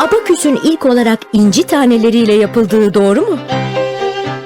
Abaküsün ilk olarak inci taneleriyle yapıldığı doğru mu?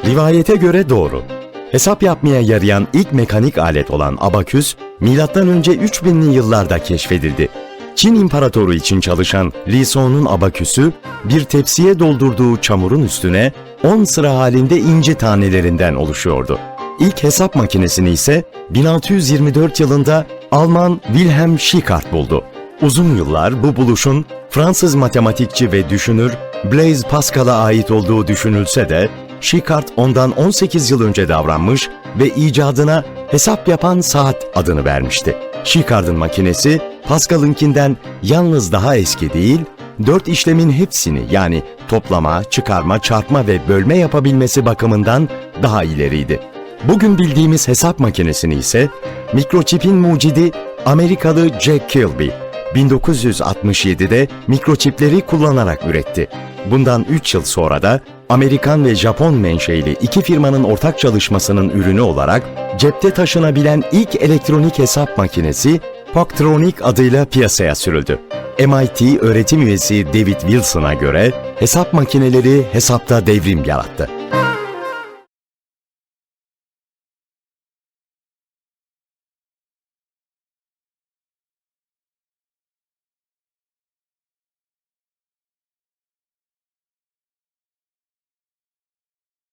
Rivayete göre doğru. Hesap yapmaya yarayan ilk mekanik alet olan abaküs, M.Ö. 3000'li yıllarda keşfedildi. Çin İmparatoru için çalışan Li Son'un abaküsü, bir tepsiye doldurduğu çamurun üstüne 10 sıra halinde inci tanelerinden oluşuyordu. İlk hesap makinesini ise 1624 yılında Alman Wilhelm Schickard buldu. Uzun yıllar bu buluşun Fransız matematikçi ve düşünür Blaise Pascal'a ait olduğu düşünülse de Schickard ondan 18 yıl önce davranmış ve icadına hesap yapan saat adını vermişti. Schickard'ın makinesi Pascal'ınkinden yalnız daha eski değil, dört işlemin hepsini yani toplama, çıkarma, çarpma ve bölme yapabilmesi bakımından daha ileriydi. Bugün bildiğimiz hesap makinesini ise mikroçipin mucidi Amerikalı Jack Kilby 1967'de mikroçipleri kullanarak üretti. Bundan 3 yıl sonra da Amerikan ve Japon menşeili iki firmanın ortak çalışmasının ürünü olarak cepte taşınabilen ilk elektronik hesap makinesi Poctronic adıyla piyasaya sürüldü. MIT öğretim üyesi David Wilson'a göre hesap makineleri hesapta devrim yarattı.